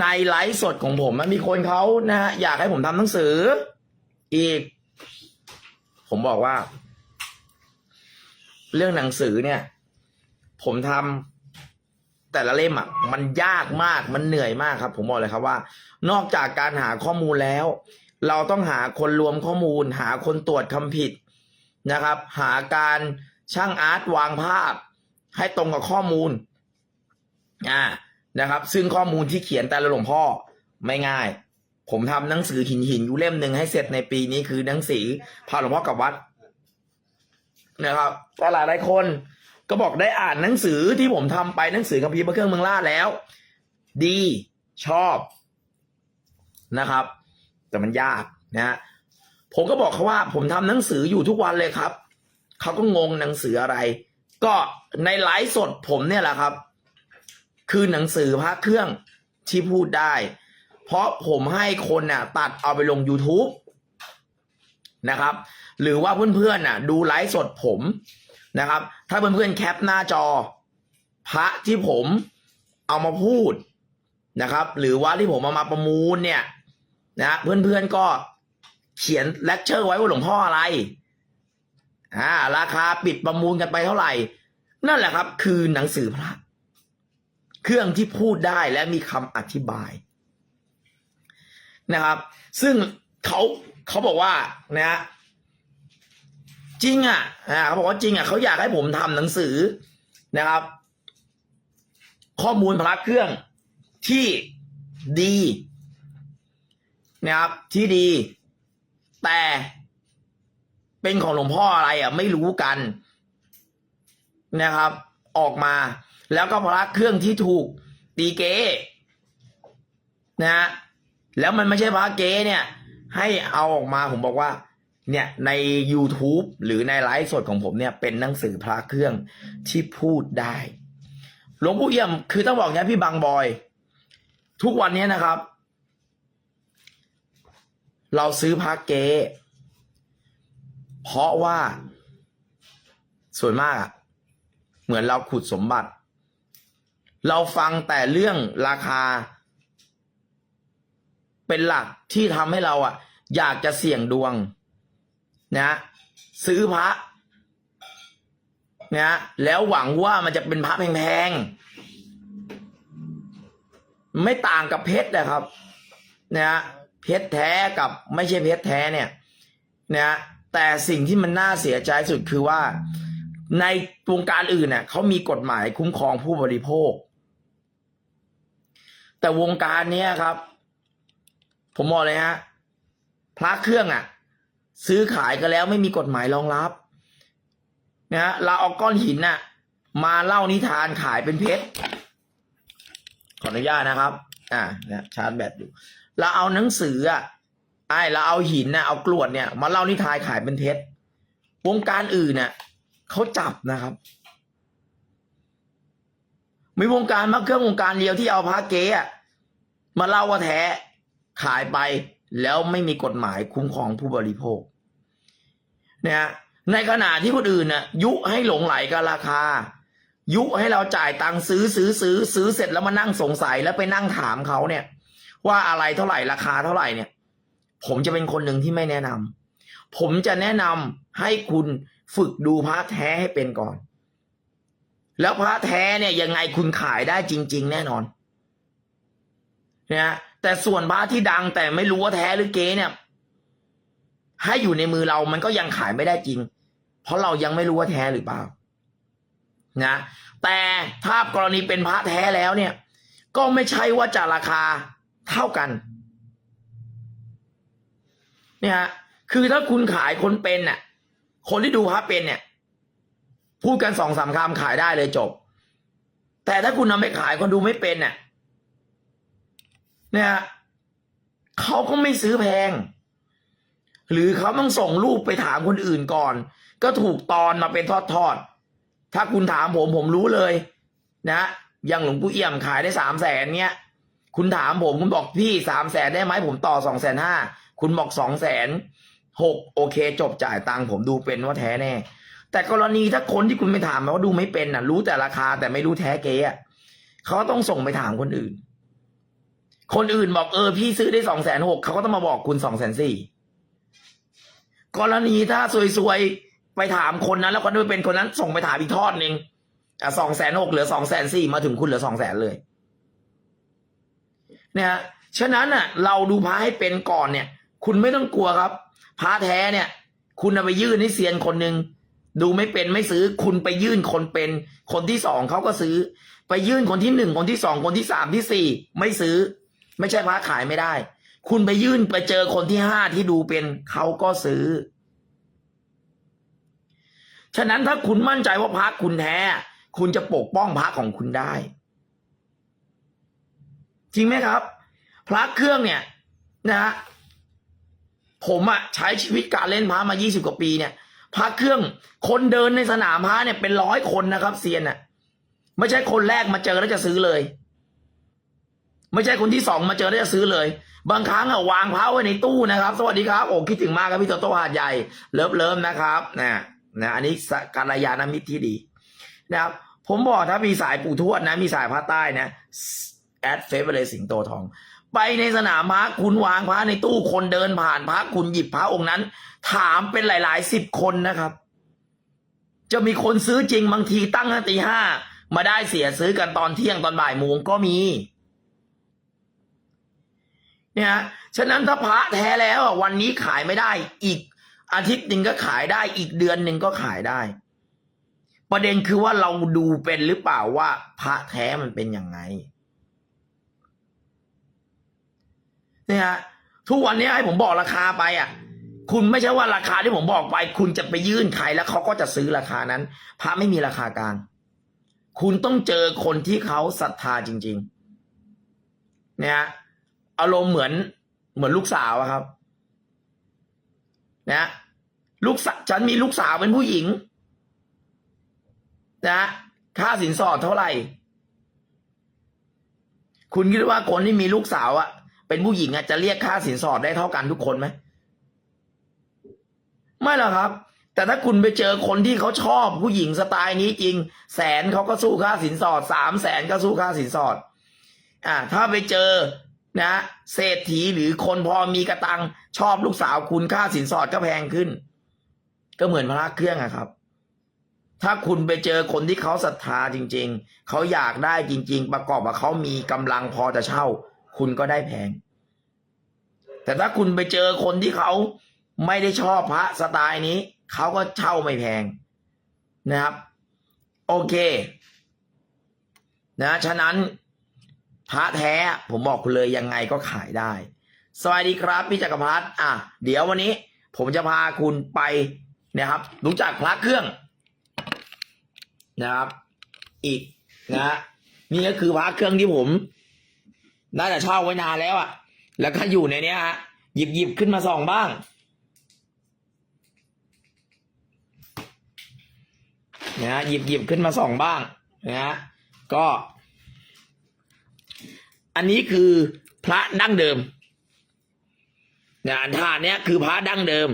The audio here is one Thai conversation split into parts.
ในไลฟ์สดของผมมันมีคนเขานะฮะอยากให้ผมทำหนังสือ อีก ผมบอกว่า เรื่องหนังสือเนี่ย ผมทำแต่ละเล่มอะ มันยากมากมันเหนื่อยมากครับ ผมบอกเลยครับว่า นอกจากการหาข้อมูลแล้ว เราต้องหาคนรวมข้อมูล หาคนตรวจคำผิดนะครับ หาการช่างอาร์ตวางภาพ ให้ตรงกับข้อมูลอ่า นะครับ ซึ่งข้อมูลที่เขียนแต่ละหลวงพ่อไม่ง่าย ผมทำหนังสือหินหินอยู่เล่มหนึ่งให้เสร็จในปีนี้คือหนังสือพาหลวงพ่อกับวัดนะครับแต่หลายหลายคนก็บอกได้อ่านหนังสือที่ผมทำไปหนังสือคัมภีร์พระเครื่องเมืองล่าแล้ว ดีชอบนะครับ แต่มันยากนะฮะผมก็บอกเขาว่า ผมทำหนังสืออยู่ทุกวันเลยครับเขาก็งงหนังสืออะไร ก็ในไลฟ์สดผมเนี่ยแหละครับ คือหนังสือพระเครื่องที่พูดได้ เพราะผมให้คนน่ะตัดเอาไปลง YouTube นะครับ หรือว่าเพื่อนๆน่ะ ดูไลฟ์สดผมนะครับ ถ้าเพื่อนๆแคปหน้าจอ พระที่ผมเอามาพูดนะครับ หรือว่าที่ผมเอามาประมูลเนี่ยนะเพื่อนๆก็เขียนเลคเชอร์ไว้ว่าหลวงพ่ออะไรอ่าราคาปิดประมูลกันไปเท่าไหร่ นั่นแหละครับ คือหนังสือพระ เครื่องที่พูดได้และมีคำอธิบายนะครับ ซึ่งเขาเขาบอกว่านะฮะจริงอะอ่าเขาบอกว่าจริงอะเขาอยากให้ผมทำหนังสือนะครับ ข้อมูลพระเครื่องที่ดีนะครับที่ดี แต่เป็นของหลวงพ่ออะไรอะ ไม่รู้กันนะครับ ออกมา แล้วก็พระเครื่องที่ถูกตีเกนะฮะแล้วมันไม่ใช่พระเกเนี่ย ให้เอาออกมาผมบอกว่า เนี่ยใน YouTube หรือในไลฟ์สดของผมเนี่ย เป็นหนังสือพระเครื่องที่พูดได้ หลวงปู่เอี่ยมคือต้องบอกเนี้ยพี่บางบอย ทุกวันนี้นะครับ เราซื้อพระเกเพราะว่าส่วนมากอะเหมือนเราขุดสมบัติ เราฟังแต่เรื่องราคา เป็นหลักที่ทำให้เราอะอยากจะเสี่ยงดวงนะซื้อพระนะแล้วหวังว่ามันจะเป็นพระแพงๆไม่ต่างกับเพชรนะครับนะเพชรแท้กับไม่ใช่เพชรแท้เนี่ยนะแต่สิ่งที่มันน่าเสียใจสุดคือว่าในวงการอื่นเนี่ยเขามีกฎหมายคุ้มครองผู้บริโภค แต่วงการเนี้ยครับ ผมบอกเลยฮะพระเครื่องอะ ซื้อขายกันแล้วไม่มีกฎหมายรองรับนะฮะเราเอาก้อนหินน่ะ มาเล่านิทานขายเป็นเพชรขออนุญาตนะครับ อ่าเนี่ยชาร์จแบตอยู่ เราเอาหนังสืออะไอเราเอาหินน่ะเอากรวดเนี่ย มาเล่านิทานขายเป็นเพชรวงการอื่นน่ะเขาจับนะครับ มีวงการมาเครื่องวงการเดียวที่เอาพระเก๊อะ มาเล่าว่าแท้ขายไปแล้วไม่มีกฎหมายคุ้มครองผู้บริโภคเนี่ยในขณะที่คนอื่นน่ะยุให้หลงไหลกับราคา ยุให้เราจ่ายตังค์ซื้อซื้อซื้อซื้อเสร็จแล้วมานั่งสงสัยแล้วไปนั่งถามเขาเนี่ย ว่าอะไรเท่าไหร่ราคาเท่าไหร่เนี่ย ผมจะเป็นคนหนึ่งที่ไม่แนะนำผมจะแนะนำให้คุณฝึกดูพระแท้ให้เป็นก่อน แล้วพระแท้เนี่ยยังไงคุณขายได้จริง ๆ แน่นอน นะแต่ส่วนพระที่ดังแต่ไม่รู้ว่าแท้หรือเก๊เนี่ย ให้อยู่ในมือเรามันก็ยังขายไม่ได้จริง เพราะเรายังไม่รู้ว่าแท้หรือเปล่า นะ แต่ถ้ากรณีเป็นพระแท้แล้วเนี่ย ก็ไม่ใช่ว่าจะราคาเท่ากัน เนี่ยฮะคือถ้าคุณขายคนเป็นน่ะ คนที่ดูพระเป็นเนี่ย พูดกันสองสามคำขายได้เลยจบ แต่ถ้าคุณนำไปขายคนดูไม่เป็นน่ะ เนี่ยเขาก็ไม่ซื้อแพง หรือเขาต้องส่งรูปไปถามคนอื่นก่อน ก็ถูกตอนมาเป็นทอดๆถ้าคุณถามผมผมรู้เลย นะอย่างหลวงปู่เอี่ยมขายได้สามแสนเนี้ยคุณถามผมคุณบอกพี่สามแสนได้ไหมผมต่อสองแสนห้าคุณบอกสองแสนหกโอเค จบจ่ายตังค์ผมดูเป็นว่าแท้แน่ แต่กรณีถ้าคนที่คุณไปถามมาว่าดูไม่เป็นน่ะ รู้แต่ราคาแต่ไม่รู้แท้เก๊อะเขาต้องส่งไปถามคนอื่น คนอื่นบอกเออพี่ซื้อได้สองแสนหกเขาก็ต้องมาบอกคุณสองแสนสี่กรณีถ้าซวยๆ ไปถามคนนั้น แล้วคนนั้นเป็นคนนั้นส่งไปถามอีกทอดหนึ่งอะสองแสนหกเหลือสองแสนสี่มาถึงคุณเหลือสองแสนเลย เนี่ยฉะนั้นอะ เราดูพระให้เป็นก่อนเนี่ย คุณไม่ต้องกลัวครับพระแท้เนี่ย คุณเอาไปยื่นให้เซียนคนหนึ่งดูไม่เป็นไม่ซื้อ คุณไปยื่นคนเป็น คนที่สองเขาก็ซื้อ ไปยื่นคนที่หนึ่งคนที่สองคนที่สามที่สี่ไม่ซื้อ ไม่ใช่พระขายไม่ได้ คุณไปยื่นไปเจอคนที่ห้าที่ดูเป็นเขาก็ซื้อ ฉะนั้นถ้าคุณมั่นใจว่าพระคุณแท้ คุณจะปกป้องพระของคุณได้ จริงไหมครับ พระเครื่องเนี่ย นะฮะผมอะใช้ชีวิตการเล่นพระมา 20 กว่าปีเนี่ยพระเครื่องคนเดินในสนามพระเนี่ยเป็นร้อยคนนะครับเซียนอะไม่ใช่คนแรกมาเจอแล้วจะซื้อเลย ไม่ใช่คนที่สองมาเจอแล้จะซื้อเลย บางครั้งอะวางพระไว้ในตู้นะครับ สวัสดีครับโอ้คิดถึงมากครับพี่โตโต้หาดใหญ่เลิฟเลิฟนะครับนะนะอันนี้การยานามิตรที่ดีนะครับผมบอกถ้ามีสายปู่ทวดนะ มีสายพระใต้นะแอดเฟเวอร์เลยสิงโตทอง ไปในสนามพระคุณวางพระในตู้คนเดินผ่านพระคุณหยิบพระองค์นั้น ถามเป็นหลายๆสิบคนนะครับ จะมีคนซื้อจริงบางทีตั้งตั้งตีห้ามาได้เสียซื้อกันตอนเที่ยงตอนบ่ายโมงก็มี เนี่ยฮะฉะนั้นถ้าพระแท้แล้ววันนี้ขายไม่ได้ อีกอาทิตย์หนึ่งก็ขายได้ อีกเดือนหนึ่งก็ขายได้ ประเด็นคือว่าเราดูเป็นหรือเปล่าว่าพระแท้มันเป็นยังไงเนี่ยฮะทุกวันนี้ให้ผมบอกราคาไปอะ คุณไม่ใช่ว่าราคาที่ผมบอกไป คุณจะไปยื่นใครแล้วเขาก็จะซื้อราคานั้น พระไม่มีราคากลางคุณต้องเจอคนที่เขาศรัทธาจริง ๆ เนี่ย อารมณ์เหมือนเหมือนลูกสาวอะครับ นะลูกสาวฉันมีลูกสาวเป็นผู้หญิง นะค่าสินสอดเท่าไหร่ คุณคิดว่าคนที่มีลูกสาวอะเป็นผู้หญิงอะจะเรียกค่าสินสอดได้เท่ากันทุกคนไหมไม่หรอกครับ แต่ถ้าคุณไปเจอคนที่เขาชอบผู้หญิงสไตล์นี้จริง แสนเขาก็สู้ค่าสินสอดสามแสนก็สู้ค่าสินสอด อ่า ถ้าไปเจอ นะเศรษฐีหรือคนพอมีกระตังชอบลูกสาวคุณค่าสินสอดก็แพงขึ้น ก็เหมือนพระเครื่องอะครับ ถ้าคุณไปเจอคนที่เขาศรัทธาจริง ๆ เขาอยากได้จริง ๆ ประกอบกับเขามีกำลังพอจะเช่า คุณก็ได้แพง แต่ถ้าคุณไปเจอคนที่เขาไม่ได้ชอบพระสไตล์นี้ เขาก็เช่าไม่แพงนะครับ โอเค นะ ฉะนั้น พระแท้ผมบอกคุณเลยยังไงก็ขายได้ สวัสดีครับพี่จักรพัฒน์อะ เดี๋ยววันนี้ ผมจะพาคุณไปนะครับ รู้จักพระเครื่องนะครับ อีกนะ นี่ก็คือพระเครื่องที่ผมน่าจะเช่าไว้นานแล้วอะ่ะ แล้วก็อยู่ในเนี้ยฮะหยิบหยิบขึ้นมาส่องบ้าง นะหยิบหยิบขึ้นมาส่องบ้างนะก็ อันนี้คือพระดั้งเดิมนะอันท่าเนี้ยคือพระดั้งเดิม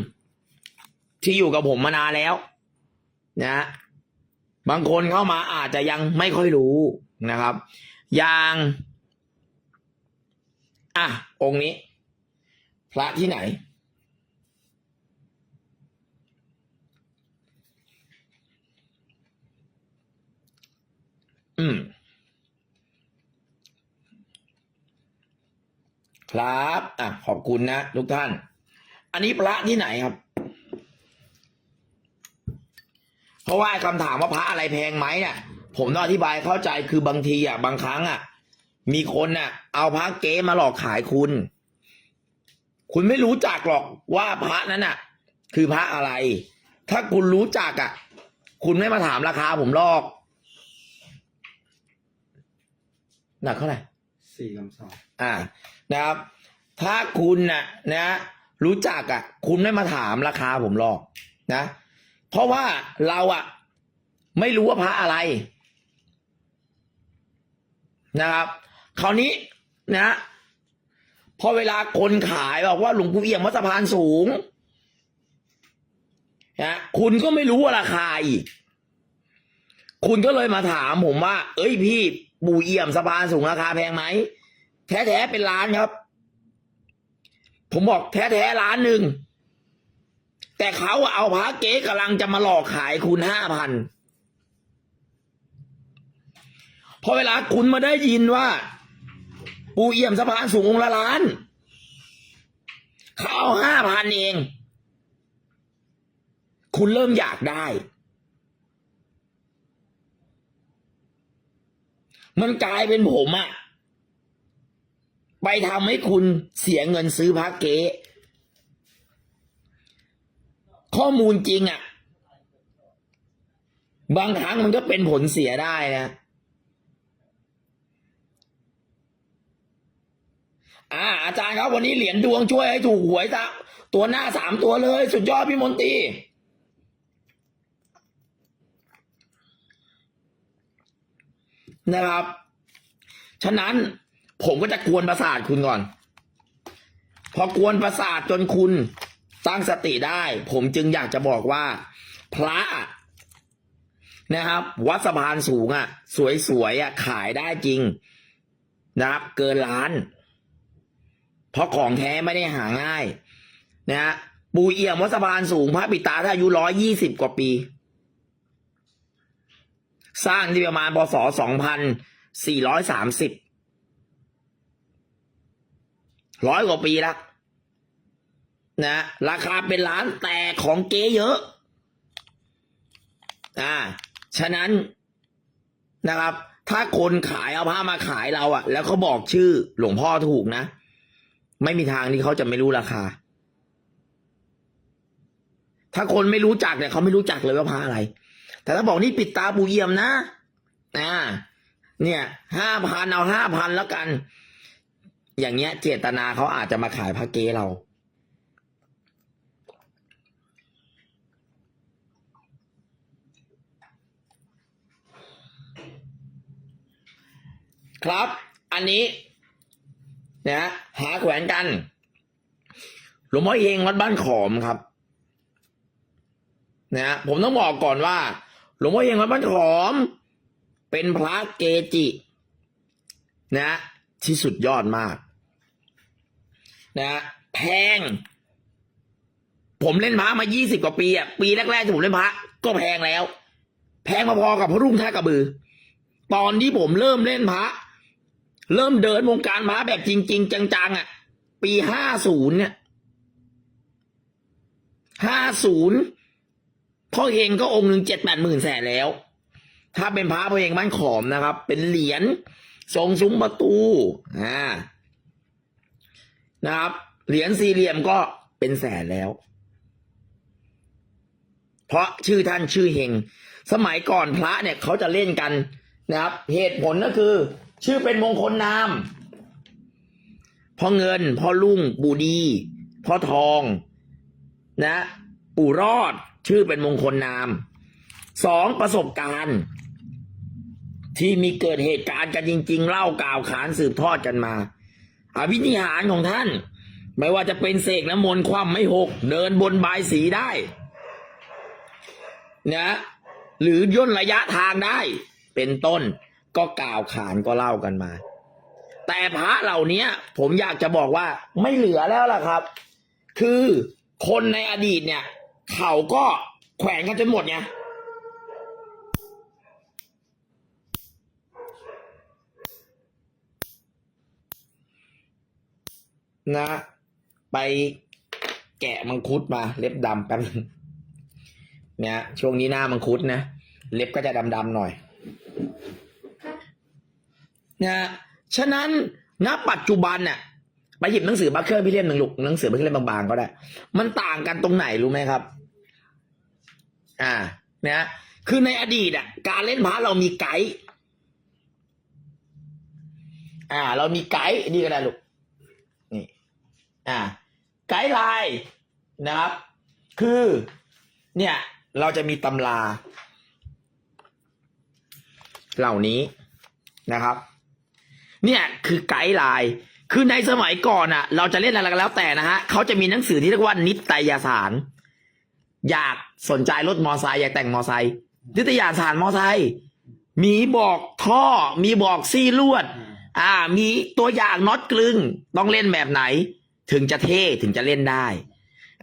ที่อยู่กับผมมานานแล้ว นะ บางคนเข้ามาอาจจะยังไม่ค่อยรู้นะครับ อย่างอะองค์นี้ พระที่ไหน อืม ครับอะขอบคุณนะทุกท่าน อันนี้พระที่ไหนครับ เพราะว่าคำถามว่าพระอะไรแพงไหมเนี่ยผมต้องอธิบายเข้าใจคือบางทีอะบางครั้งอะ มีคนอะ เอาพระเก๊มาหลอกขายคุณ คุณไม่รู้จักหรอกว่าพระนั้นอะ คือพระอะไร ถ้าคุณรู้จักอะ คุณไม่มาถามราคาผมหรอกหนักเท่าไหร่สี่ลำสองอ่า นะครับ ถ้าคุณน่ะนะรู้จักอะ คุณไม่มาถามราคาผมหรอกนะ เพราะว่าเราอะ ไม่รู้ว่าพระอะไร นะครับ คราวนี้นะพอเวลาคนขายบอกว่าหลวงปู่เอี่ยมวัดสะพานสูงนะคุณก็ไม่รู้ว่าราคาอีก คุณก็เลยมาถามผมว่า เอ้ยพี่ปู่เอี่ยมสะพานสูงราคาแพงไหม แท้ๆเป็นล้านครับ ผมบอกแท้ๆล้านหนึ่ง แต่เขาเอาพระเก๊กำลังจะมาหลอกขายคุณห้าพันพอเวลาคุณมาได้ยินว่า ปูเอี่ยมสะพานสูงองละล้านเขาเอาห้าพันเอง คุณเริ่มอยากได้ มันกลายเป็นผมอะ ไปทำให้คุณเสียเงินซื้อพระเก๊ข้อมูลจริงอะบางครั้งมันก็เป็นผลเสียได้นะ อ่า อาจารย์ครับวันนี้เหรียญดวงช่วยให้ถูกหวยซะตัวหน้าสามตัวเลย สุดยอดพี่มนตรีนะครับ ฉะนั้น ผมก็จะกวนประสาทคุณก่อน พอกวนประสาทจนคุณตั้งสติได้ ผมจึงอยากจะบอกว่า พระนะครับ วัดสะพานสูงอะ สวยๆอะขายได้จริงนะครับ เกินล้าน เพราะของแท้ไม่ได้หาง่าย นะฮะปูเอี่ยมวัดสะพานสูงพระปิตาถ้าอายุร้อยยี่สิบกว่าปี สร้างที่ประมาณพศสองพันสี่ร้อยสามสิบ ร้อยกว่าปีแล้วนะราคาเป็นล้านแต่ของเก๊เยอะ อ่า ฉะนั้นนะครับ ถ้าคนขายเอาผ้ามาขายเราอะแล้วเขาบอกชื่อหลวงพ่อถูกนะ ไม่มีทางที่เขาจะไม่รู้ราคา ถ้าคนไม่รู้จักเนี่ยเขาไม่รู้จักเลยว่าผ้าอะไร แต่ถ้าบอกนี่ปิดตาปูเยี่ยมนะ อ่า เนี่ยห้าพันเอาห้าพันแล้วกัน อย่างเงี้ย เจตนาเขาอาจจะมาขายผ้าเกเรา ครับ อันนี้นะหาแขวนกัน หลวงพ่อเองวัดบ้านขอมครับนะผมต้องบอกก่อนว่า หลวงพ่อเองวัดบ้านขอม เป็นพระเกจิ นะ ที่สุดยอดมาก นะแพง ผมเล่นพระมา 20 กว่าปีอะ ปีแรกๆที่ผมเล่นพระก็แพงแล้ว แพงพอๆกับพระรุ่งท่ากระบือ ตอนที่ผมเริ่มเล่นพระเริ่มเดินวงการพระแบบจริง ๆ จังๆอะ ปีห้าศูนย์เนี่ยห้าศูนย์พ่อเฮงก็องค์หนึ่งเจ็ดแปดหมื่นแสนแล้ว ถ้าเป็นพระพ่อเฮงบ้านขอมนะครับ เป็นเหรียญ ทรงซุ้มประตูอ่านะครับ เหรียญสี่เหลี่ยมก็เป็นแสนแล้ว เพราะชื่อท่านชื่อเฮง สมัยก่อนพระเนี่ยเขาจะเล่นกันนะครับ เหตุผลก็คือ ชื่อเป็นมงคลนามพ่อเงินพ่อลุ่งปู่ดีพ่อทองนะ ปู่รอดชื่อเป็นมงคลนามสองประสบการณ์ ที่มีเกิดเหตุการณ์กันจริง ๆ เล่ากล่าวขานสืบทอดกันมาอภินิหารของท่าน ไม่ว่าจะเป็นเสกน้ำมนต์ความไม่หก เดินบนบายสีได้นะหรือย่นระยะทางได้ เป็นต้นก็กล่าวขานก็เล่ากันมา แต่พระเหล่านี้ผมอยากจะบอกว่าไม่เหลือแล้วล่ะครับ คือคนในอดีตเนี่ย เขาก็แขวนกันจนหมดไง นะ ไปแกะมังคุดมา เล็บดำแป๊บนึงเนี่ยช่วงนี้หน้ามังคุดนะ เล็บก็จะดำๆหน่อยนะฉะนั้นณปัจจุบันน่ะไปหยิบหนังสือบัคเคอร์พี่เล่มหนึ่งลูกหนังสือบัคเคอร์เล่มบางๆก็ได้ มันต่างกันตรงไหนรู้ไหมครับ อ่า เนะคือในอดีตอะ การเล่นพระเรามีไกด์อ่า เรามีไกด์นี่ก็ได้ลูก อ่าไกด์ไลน์นะครับ คือเนี่ยเราจะมีตำรา เหล่านี้นะครับ เนี่ยคือไกด์ไลน์คือในสมัยก่อนอะ เราจะเล่นอะไรก็แล้วแต่นะฮะเขาจะมีหนังสือที่เรียกว่านิตยสาร อยากสนใจรถมอไซค์อยากแต่งมอไซค์นิตยสารมอไซค์มีบอกท่อ มีบอกซี่ลวด อ่า มีตัวอย่างน็อตกลึง ต้องเล่นแบบไหน ถึงจะเท่ถึงจะเล่นได้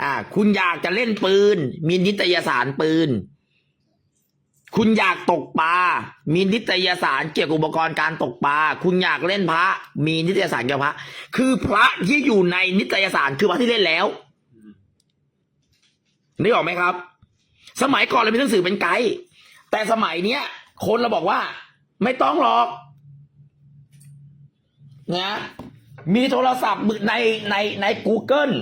อ่า คุณอยากจะเล่นปืน มีนิตยสารปืน คุณอยากตกปลา มีนิตยสารเกี่ยวกับอุปกรณ์การตกปลา คุณอยากเล่นพระ มีนิตยสารเกี่ยวกับพระ คือพระที่อยู่ในนิตยสารคือพระที่เล่นแล้วนึกออกไหมครับ สมัยก่อนเรามีหนังสือเป็นไกด์แต่สมัยเนี้ย คนเราบอกว่า ไม่ต้องหรอกนะ มีโทรศัพท์มือในในใน Google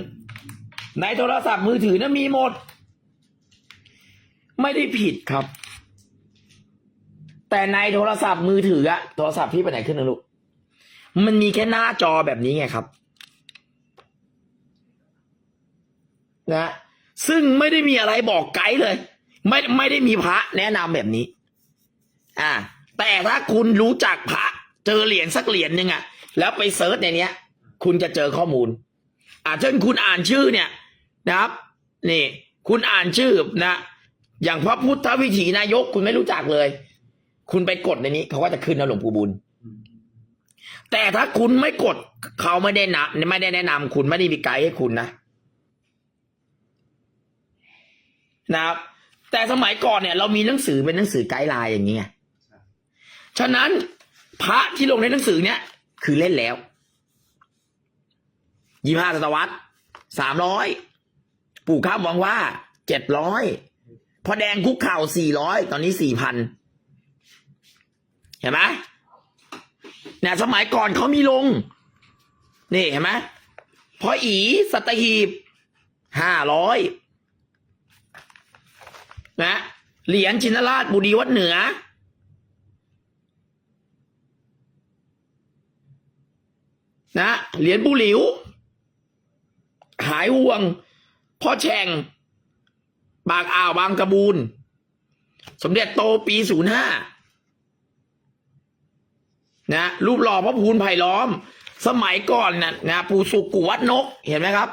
ในโทรศัพท์มือถือนะมีหมด ไม่ได้ผิดครับ แต่ในโทรศัพท์มือถืออะโทรศัพท์พี่ไปไหนขึ้นนะลูก มันมีแค่หน้าจอแบบนี้ไงครับ นะซึ่งไม่ได้มีอะไรบอกไกด์เลย ไม่ไม่ได้มีพระแนะนำแบบนี้ อ่า แต่ถ้าคุณรู้จักพระ เจอเหรียญสักเหรียญหนึ่งอะ แล้วไปเซิร์ชในเนี้ย คุณจะเจอข้อมูล อ่าเช่นคุณอ่านชื่อเนี่ยนะครับ นี่ คุณอ่านชื่อนะ อย่างพระพุทธวิถีนายกคุณไม่รู้จักเลย คุณไปกดในนี้เขาก็จะขึ้นนะหลวงปู่บุญ แต่ถ้าคุณไม่กดเขาไม่ได้นะไม่ได้แนะนำคุณไม่ได้มีไกด์ให้คุณนะนะครับ แต่สมัยก่อนเนี่ย เรามีหนังสือเป็นหนังสือไกด์ไลน์อย่างนี้ไงฉะนั้นพระที่ลงในหนังสือเนี้ย คือเล่นแล้วยี่ห้าศตวรรษสามร้อยปู่ข้ามหวังว่าเจ็ดร้อยพอแดงคุกเข่าสี่ร้อยตอนนี้สี่พันเห็นไหมเนี่ยสมัยก่อนเขามีลง นี่เห็นไหมพออีสัตหีบห้าร้อยนะเหรียญชินราชบุรีวัดเหนือ นะเหรียญปูหลิว หายห่วงพ่อแฉ่งบางอ่าวบางกระบูนสมเด็จโตปีศูนย์ห้านะรูปหล่อพระพูนไผ่ล้อม สมัยก่อนนะนะปู่สุกุวัดนกเห็นไหมครับ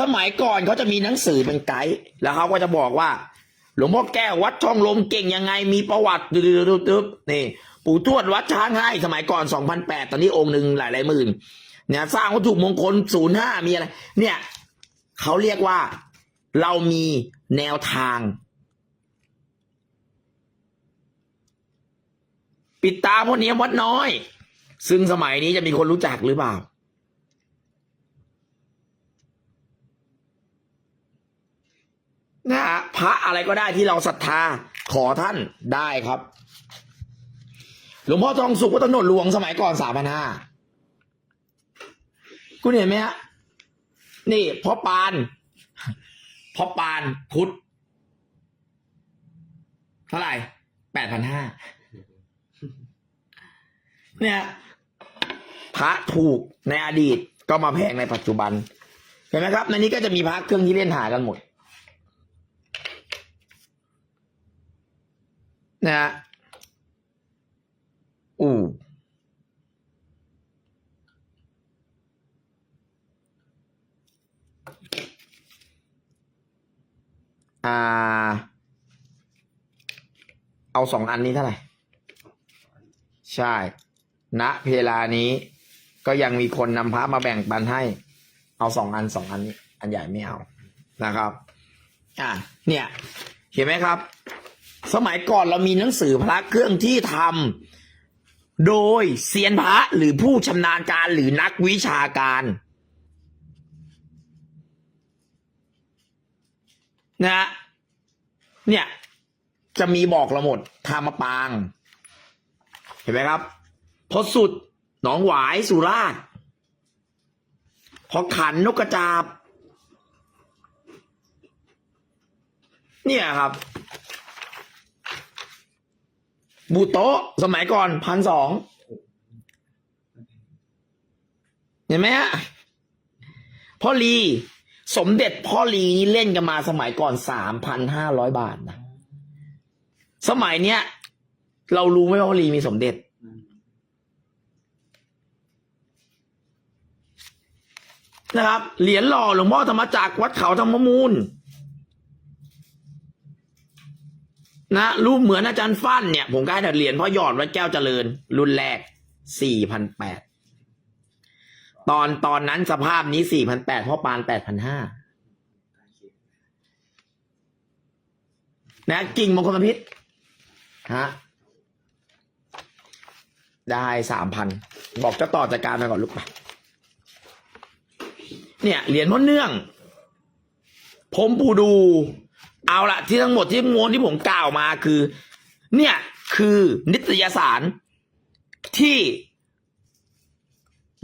สมัยก่อนเขาจะมีหนังสือเป็นไกด์แล้วเขาก็จะบอกว่า หลวงพ่อแก้ววัดช่องลมเก่งยังไง มีประวัติดึ๊บๆนี่ ปู่ทวดวัดช้างให้ สมัยก่อน2008ตอนนี้องค์หนึ่งหลายหลายหมื่น เนี่ยสร้างวัตถุมงคล05มีอะไร เนี่ยเขาเรียกว่าเรามีแนวทาง ปิดตาพ่อเนียมวัดน้อย ซึ่งสมัยนี้จะมีคนรู้จักหรือเปล่านะฮะพระอะไรก็ได้ที่เราศรัทธาขอท่านได้ครับ หลวงพ่อทองสุขวัดถนนหลวงสมัยก่อนสามพันห้า คุณเห็นไหมฮะนี่พ่อปานพ่อปานพุทธเท่าไหร่แปดพันห้าเนี่ยพระถูกในอดีตก็มาแพงในปัจจุบัน เห็นไหมครับ ในนี้ก็จะมีพระเครื่องที่เล่นหากันหมดนะฮะอู่ อ่า เอาสองอันนี้เท่าไหร่ ใช่ ณเวลานี้ ก็ยังมีคนนำพระมาแบ่งปันให้ เอาสองอันสองอันนี้อันใหญ่ไม่เอานะครับ อ่าเนี่ย เห็นไหมครับ สมัยก่อนเรามีหนังสือพระเครื่องที่ทำโดยเซียนพระหรือผู้ชำนาญการหรือนักวิชาการ นะฮะเนี่ย จะมีบอกเราหมดทามะปาง เห็นไหมครับ พอสุดหนองหวายสุราษฎร์พอขันนกกระจาบ เนี่ยครับ บูโตะสมัยก่อนพันสองเห็นไหมฮะพ่อลี สมเด็จพ่อลีนี่เล่นกันมาสมัยก่อนสามพันห้าร้อยบาทนะสมัยเนี้ย เรารู้ไหมว่าพ่อลีมีสมเด็จ นะครับ เหรียญหล่อหลวงพ่อธรรมจักรวัดเขาธรรมมูล นะรูปเหมือนอาจารย์ฟั่นเนี่ย ผมก็ให้เหรียญพ่อหยอดวัดแก้วเจริญ รุ่นแรกสี่พันแปด ตอนตอนนั้นสภาพนี้สี่พันแปดพ่อปานแปดพันห้านะกิ่งมงคลพิษฮะได้สามพันบอกจะต่อจัดการไปก่อนลูกไปเนี่ยเหรียญพ่อเนื่อง ผมปูดู เอาละที่ทั้งหมดที่มวลที่ผมกล่าวมาคือ เนี่ยคือนิตยสารที่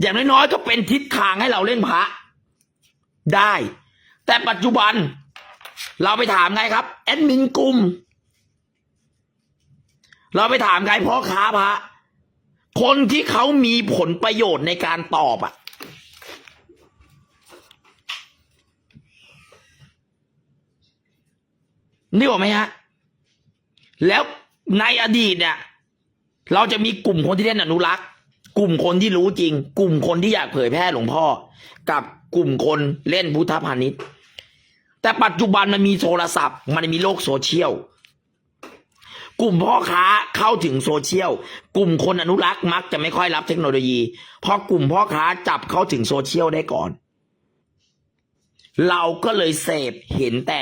อย่างน้อยๆก็เป็นทิศทางให้เราเล่นพระ ได้ แต่ปัจจุบัน เราไปถามไงครับ แอดมินกลุ่ม เราไปถามใครพ่อค้าพระ คนที่เขามีผลประโยชน์ในการตอบอะนี่บอกไหมฮะ แล้วในอดีตเนี่ย เราจะมีกลุ่มคนที่เล่นอนุรักษ์ กลุ่มคนที่รู้จริง กลุ่มคนที่อยากเผยแพร่หลวงพ่อ กับกลุ่มคนเล่นพุทธพาณิชย์ แต่ปัจจุบันมันมีโทรศัพท์ มันมีโลกโซเชียลกลุ่มพ่อค้าเข้าถึงโซเชียล กลุ่มคนอนุรักษ์มักจะไม่ค่อยรับเทคโนโลยี เพราะกลุ่มพ่อค้าจับเข้าถึงโซเชียลได้ก่อน เราก็เลยเสพเห็นแต่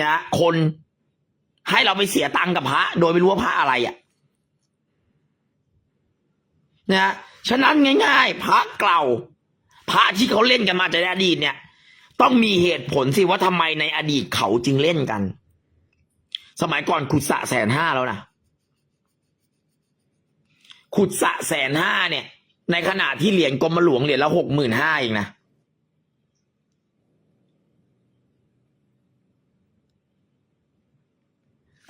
นะคนให้เราไปเสียตังค์กับพระ โดยไม่รู้ว่าพระอะไรอะ่ะ นะฉะนั้นง่าย ๆ พระเก่า พระที่เขาเล่นกันมาแต่อดีตเนี่ย ต้องมีเหตุผลสิว่าทำไมในอดีตเขาจึงเล่นกัน สมัยก่อนขุดสะแสนห้าแล้วนะขุดสะแสนห้าเนี่ย ในขณะที่เหรียญกรมหลวงเหรียญละหกหมื่นห้าเองนะ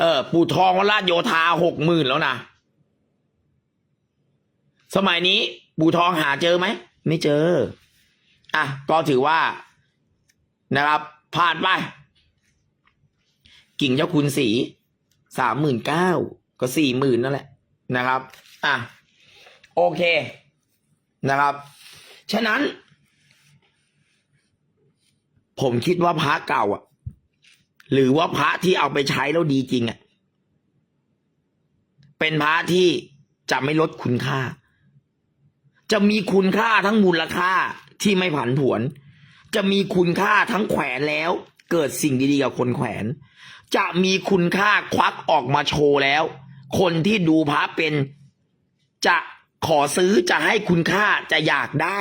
เออปู่ทองวราชโยธาหกหมื่นแล้วนะ สมัยนี้ปู่ทองหาเจอไหม ไม่เจอ อะ ก็ถือว่านะครับ ผ่านไป กิ่งเจ้าคุณสีสามหมื่นเก้าก็สี่หมื่นนั่นแหละนะครับ อะ โอเคนะครับ ฉะนั้น ผมคิดว่าพระเก่า อะ หรือว่าพระที่เอาไปใช้แล้วดีจริงอะ เป็นพระที่จะไม่ลดคุณค่า จะมีคุณค่าทั้งมูลค่าที่ไม่ผันผวน จะมีคุณค่าทั้งแขวนแล้ว เกิดสิ่งดีๆกับคนแขวน จะมีคุณค่าควักออกมาโชว์แล้ว คนที่ดูพระเป็นจะขอซื้อจะให้คุณค่าจะอยากได้